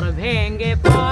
not a henge